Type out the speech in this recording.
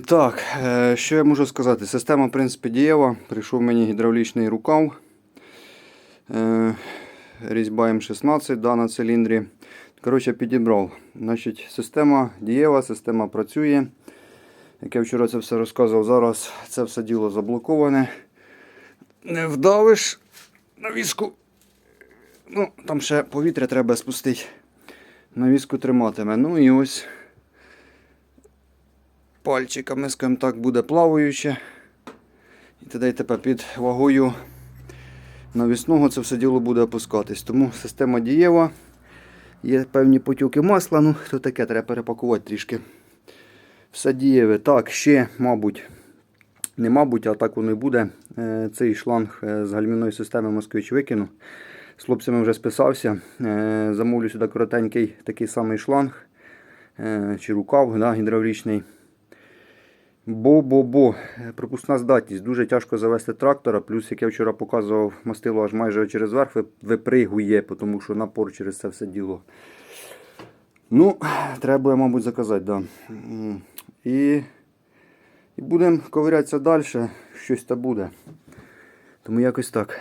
так, е, що я можу сказати? Система, в принципі, дієва. Прийшов мені гідравлічний рукав. Е, Різьба М16 да, на циліндрі. Коротше, підібрав. Значить, система дієва, система працює. Як я вчора це все розказував, зараз це все діло заблоковане. Не вдавиш навіску. Ну, там ще повітря треба спустити. Навіску триматиме. Ну і ось пальчиками, скажімо так, буде плаваюче. І тоді тепер під вагою навісного це все діло буде опускатись. Тому система дієва. Є певні потюки масла, ну то таке треба перепакувати трішки. Все дієве. Так, ще, мабуть, не мабуть, а так воно і буде. Е, Цей шланг е, з гальмівної системи москвич викину. З хлопцями вже списався. Е, Замовлю сюди коротенький такий самий шланг чи рукав да, гідравлічний. Бо-бо-бо, пропускна здатність. Дуже тяжко завести трактора. Плюс, як я вчора показував, мастило аж майже через верх випригує, тому що напор через це все діло. Ну, треба, мабуть, заказати, да. І, і будемо ковирятися далі. Щось та буде. Тому якось так.